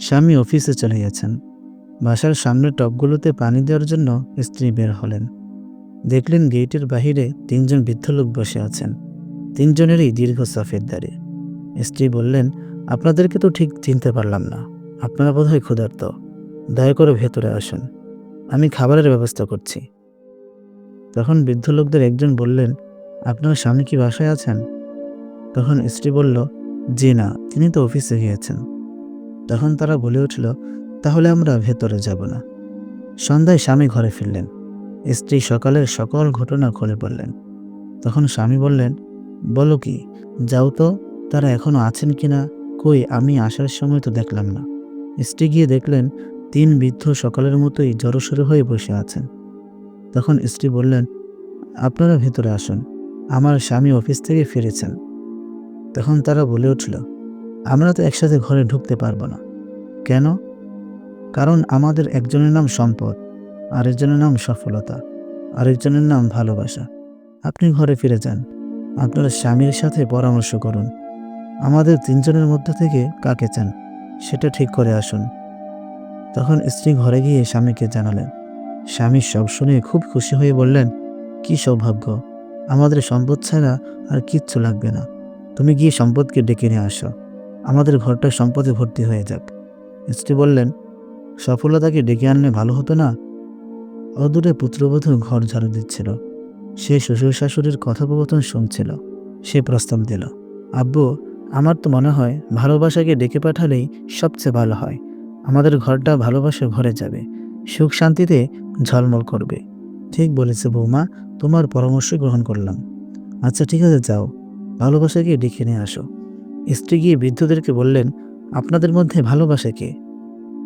স্বামী অফিসে চলে গেছেন। বাসার সামনের টবগুলোতে পানি দেওয়ার জন্য স্ত্রী বের হলেন। দেখলেন গেটের বাহিরে তিনজন বৃদ্ধ লোক বসে আছেন। তিনজনেরই দীর্ঘ সফেদ দাড়ি। স্ত্রী বললেন, আপনাদেরকে তো ঠিক চিনতে পারলাম না। আপনারা বোধহয় ক্ষুধার্ত। দয়া করে ভেতরে আসুন। আমি খাবারের ব্যবস্থা করছি। তখন বৃদ্ধ লোকদের একজন বললেন, আপনার স্বামী কি বাসায় আছেন? তখন স্ত্রী বলল, জি না, তিনি তো অফিসে গিয়েছেন। তখন তারা বলে উঠল, তাহলে আমরা ভেতরে যাব না। সন্ধ্যায় স্বামী ঘরে ফিরলেন। স্ত্রী সকালের সকল ঘটনা খুলে বললেন। তখন স্বামী বললেন, বলো কি, যাও তো, তারা এখনও আছেন কিনা কই, আমি আসার সময় তো দেখলাম না। স্ত্রী গিয়ে দেখলেন, তিন বৃদ্ধ সকালের মতোই জড়সড়ো হয়ে বসে আছেন। তখন স্ত্রী বললেন, আপনারা ভেতরে আসুন, আমার স্বামী অফিস থেকে ফিরেছেন। তখন তারা বলে উঠল, আমরা তো একসাথে ঘরে ঢুকতে পারব না। কেন? কারণ আমাদের একজনের নাম সম্পদ, আরেকজনের নাম সফলতা, আরেকজনের নাম ভালোবাসা। আপনি ঘরে ফিরে যান, আপনার স্বামীর সাথে পরামর্শ করুন। আমাদের তিনজনের মধ্যে থেকে কাকে চান, সেটা ঠিক করে আসুন। তখন স্ত্রী ঘরে গিয়ে স্বামীকে জানালেন। স্বামী সব শুনে খুব খুশি হয়ে বললেন, কি সৌভাগ্য, আমাদের সম্পদ ছাড়া আর কিচ্ছু লাগবে না। তুমি গিয়ে সম্পদকে ডেকে নিয়ে আসো। আমাদের ঘরটা সম্পদে ভর্তি হয়ে যাক। স্ত্রী বললেন সফলতাকে ডেকে আনলে ভালো হতো না? অদূরে পুত্রবধূ ঘর ঝাড়ু দিচ্ছিল। সে শ্বশুর শাশুড়ির কথোপকথন শুনছিল। সে প্রস্তাব দিল, আব্বু, আমার তো মনে হয় ভালোবাসাকে ডেকে পাঠালেই সবচেয়ে ভালো হয়। আমাদের ঘরটা ভালোবাসা ভরে যাবে। সুখ শান্তিতে ঝলমল করবে। ঠিক বলেছে বৌমা, তোমার পরামর্শ গ্রহণ করলাম। আচ্ছা ঠিক আছে, যাও। ভালোবাসাকে ডেকে নিয়ে আসো। স্ত্রী গিয়ে বৃদ্ধদেরকে বললেন আপনাদের মধ্যে ভালোবাসে কে?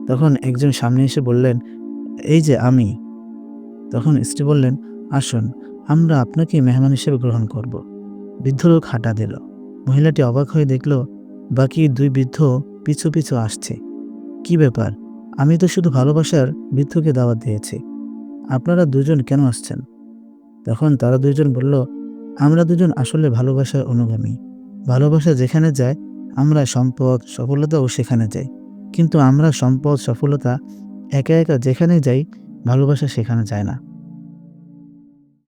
তখন একজন সামনে এসে বললেন, এই যে আমি। তখন স্ত্রী বললেন, আসুন, আমরা আপনাকে মেহমান হিসেবে গ্রহণ করব। বৃদ্ধ লোক হাঁটা দিল। মহিলাটি অবাক হয়ে দেখল, বাকি দুই বৃদ্ধ পিছু পিছু আসছে। কি ব্যাপার? আমি তো শুধু ভালোবাসার বৃদ্ধকে দাওয়াত দিয়েছি। আপনারা দুজন কেন আসছেন? তখন তারা দুজন বলল, আমরা দুজন আসলে ভালোবাসার অনুগামী। ভালোবাসা যেখানে যায় আমরা সম্পদ, সফলতাও সেখানে যাই। কিন্তু আমরা সম্পদ, সফলতা একা একা যেখানে যাই, ভালোবাসা সেখানে যায় না।